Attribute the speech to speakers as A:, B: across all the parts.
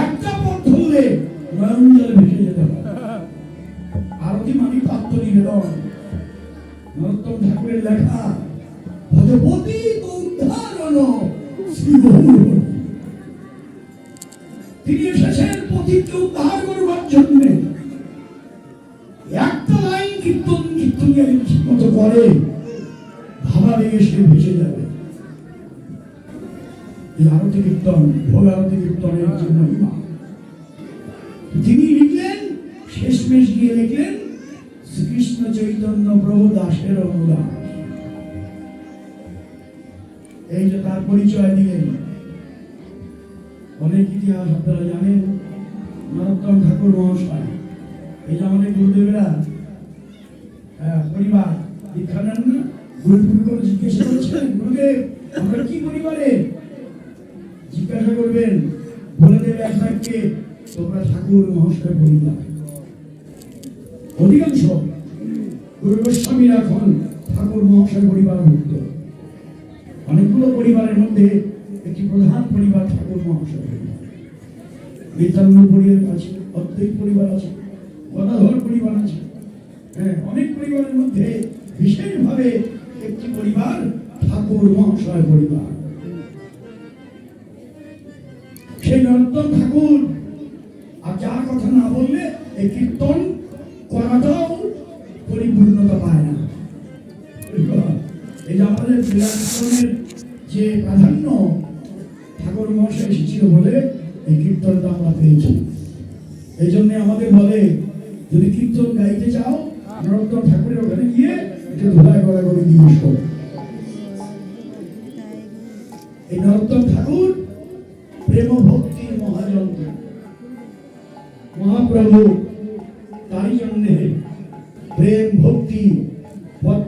A: একটা পথ ধরলে নয়ন জলে ভেসে যেতে হবে আরতি মানে তো আত্মনিবেদন নরোত্তম ঠাকুরের লেখা ভজপতি উদ্ধারণ এই আরতি কীর্তন ভোগ আরতি কীর্তনের যে মহিমা তিনি লিখলেন শেষমেশ গিয়ে লিখলেন শ্রীকৃষ্ণ চৈতন্য প্রভু দাসের অনুদান। এই যে তার পরিচয় দিলেন অনেক ইতিহাস আপনারা জানেন নরোত্তম ঠাকুর মহাশয়। এই যে আমাদের গুরুদেবেরা হ্যাঁ, পরিবার দীক্ষা নেন না গুরুদেব জিজ্ঞাসা করছেন গুরুদেব আমরা কি পরিবারে জিজ্ঞাসা করবেন? বলে দেবে একজনকে তোমরা ঠাকুর মহাশয় পরিবার অধিকাংশ গুরু এখন ঠাকুর মহাশয় পরিবার মুক্ত। অনেকগুলো পরিবারের মধ্যে একটি প্রধান পরিবার ঠাকুর মহাশয়। পরিবার আছে পরিবার আছে, গদাধর পরিবার আছে। হ্যাঁ অনেক পরিবারের মধ্যে বিশেষভাবে একটি পরিবার ঠাকুর মহাশয় পরিবার। সেই নরোত্তম ঠাকুর। আর যার কথা না বললে এই কীর্তন করাটাও পরিপূর্ণতা পায় না। এই যে আমাদের কীর্তনের যে প্রাধান্য, ঠাকুর মহাশয় এসেছিল বলে এই কীর্তনটা আমরা পেয়েছি। এই জন্য আমাদের বলে, যদি কীর্তন গাইতে চাও নরোত্তম ঠাকুরের ওখানে গিয়ে একটু ধোলাই করে দিয়ে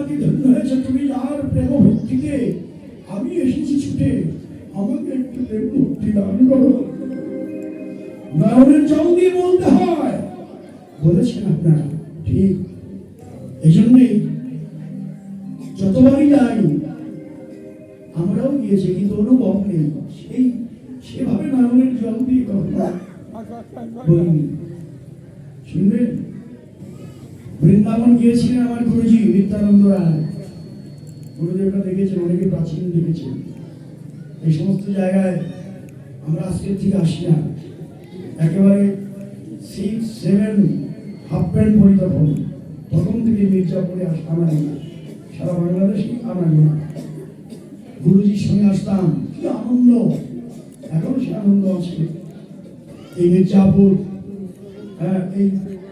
A: ধন্যাতি ধন্য হয়েছে তুমি যার প্রেম ভক্তিকে আমি এসেছি ছুটে, আমাকে একটু প্রেম ভক্তি দান করো। নয়নের দিয়ে বলতে হয়, বলেছেন ঠিক। এই জন্যই যতবারই যাই আমরাও গিয়েছি, কিন্তু অনুভব নেই। সেই, সেভাবে নয়নের জল দিয়ে কখনো বলিনি। বৃন্দাবন গিয়েছিলেন আমার গুরুজি নিত্যানন্দ রায়। গুরুদেবটা দেখেছেন, অনেকে প্রাচীন দেখেছেন। এই সমস্ত জায়গায় আমরা আজকের থেকে আসি না। একেবারে সিক্স সেভেন হাফ প্যান্ট পরি তখন তখন থেকে মির্জাপুরে আসতাম আমি। সারা বাংলাদেশে আমার না গুরুজির সঙ্গে আসতাম। কি আনন্দ! এখনও সে আনন্দ আছে। এই মির্জাপুর হ্যাঁ এই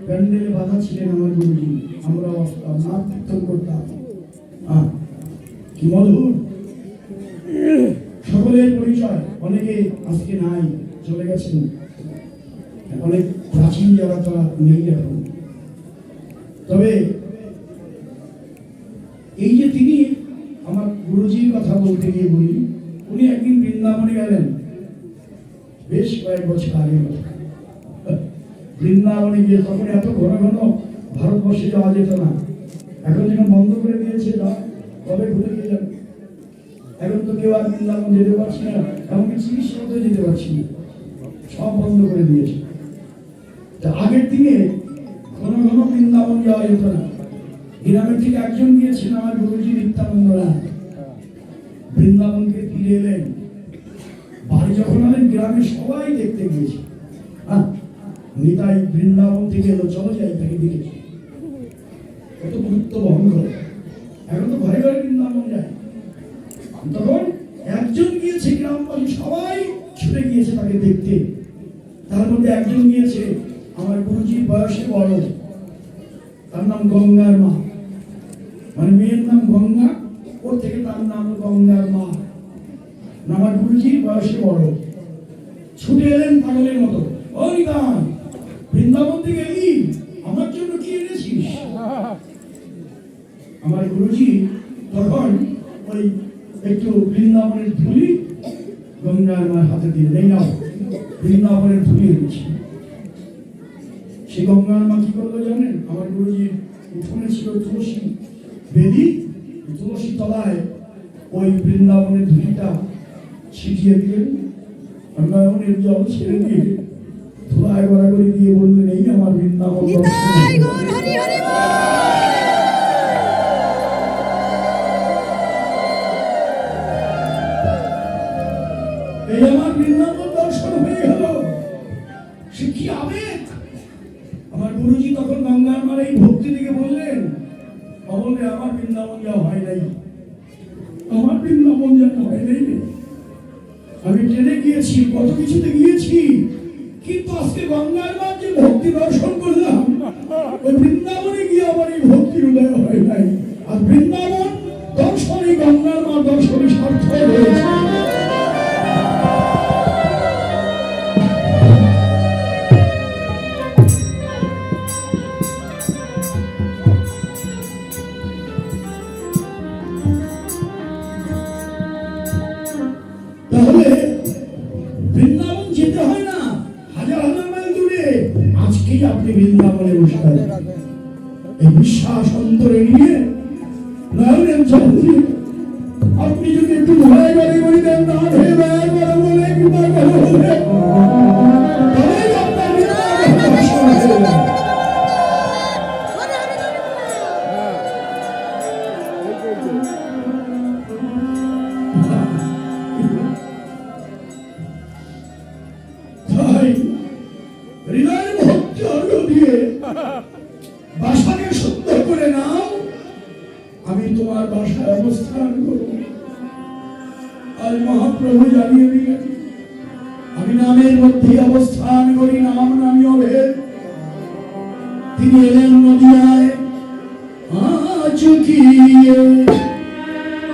A: প্যান্ডেলে বাধা ছিলেন আমার গুরুজি। আমরা নাচ কীর্তন করতাম কি মধুর সকলের পরিচয়। অনেকে আজকে নাই, চলে গেছেন। অনেক প্রাচীন যারা, তারা নেই এখন। তবে এই যে তিনি আমার গুরুজির কথা বলতে গিয়ে বলি, উনি একদিন বৃন্দাবনে গেলেন। বেশ কয়েক বছর আগে কথা। বৃন্দাবনে গিয়ে তখন এত ঘন ঘন ভারতবর্ষে যাওয়া যেত না। এখন যখন বন্ধ করে দিয়েছে কবে ঘুরে গিয়ে যাবে? এখন তো কেউ আর বৃন্দাবন যেতে পারছি না, এমনকি চিকিৎসাতেও যেতে পারছি না। সব বন্ধ করে দিয়েছে। তা আগের দিনে ঘন ঘন বৃন্দাবন যাওয়া যেত না। গ্রামের থেকে একজন গিয়েছেন আমার গুরুজি নিত্যানন্দ রায়। বৃন্দাবনকে ফিরে এলেন। বাড়ি যখন আলেন গ্রামে সবাই দেখতে গিয়েছে। নিতাই বৃন্দাবন থেকে এলো, চলো যাই তাকে দেখেছি কত গুরুত্ব বহন করে। এখন তো ঘরে ঘরে বৃন্দাবন যায়। তখন একজন গিয়েছে গ্রামবাসী, সবাই ছুটে গিয়েছে তাকে দেখতে। তার মধ্যে একজন গিয়েছে, আমার গুরুজির বয়সে বড়। তার নাম গঙ্গার মা। মানে মেয়ের নাম গঙ্গা, ওর থেকে তার নাম গঙ্গার মা। আমার গুরুজির বয়সে বড়। ছুটে এলেন পাগলের মতো ও নিদান বৃন্দাবন থেকে এলি আমার জন্য কি এনেছিস আমার গুরুজি তখন ওই একটু বৃন্দাবনের ধুলি গঙ্গার মার হাতে দিয়ে এই নাও বৃন্দাবনের ধুলি এনেছি সে গঙ্গার মা কি করল জানেন? আমার গুরুজির উঠোনে ছিল তুলসী বেদি। তুলসী তলায় ওই বৃন্দাবনের ধুলিটা ছিটিয়ে দিলেন। গঙ্গাবনের জল ছেড়ে দিয়ে ধুলায় গড়াগড়ি দিয়ে বললেন, এই আমার বৃন্দাবন আমার দর্শন হয়ে গেল সে কি আবেগ? আমার গুরুজি তখন গঙ্গার মার এই ভক্তি দিকে বললেন বললে আমার বৃন্দাবন যা হয় নাই। আমার বৃন্দাবন যেন হয় নাই আমি ট্রেনে গিয়েছি, কত কিছুতে গিয়েছি, কিন্তু আজকে গঙ্গার মার যে ভক্তি দর্শন করলাম। ওই বৃন্দাবনে গিয়ে আমার এই ভক্তির উদয় হয় নাই। আর বৃন্দাবন দর্শনে, গঙ্গার মা দর্শনে সার্থক হয়েছে। বৃন্দাবনে বসে আছেন। এই বিশ্বাস অন্তরে নিয়ে নয়নের জল আজ মহাপ্রভু জানিয়ে দিলেন, আমি নামের মধ্যে অবস্থান করি, নাম নামি অভেদ তিনি এলেন নদিয়ায় আজ কি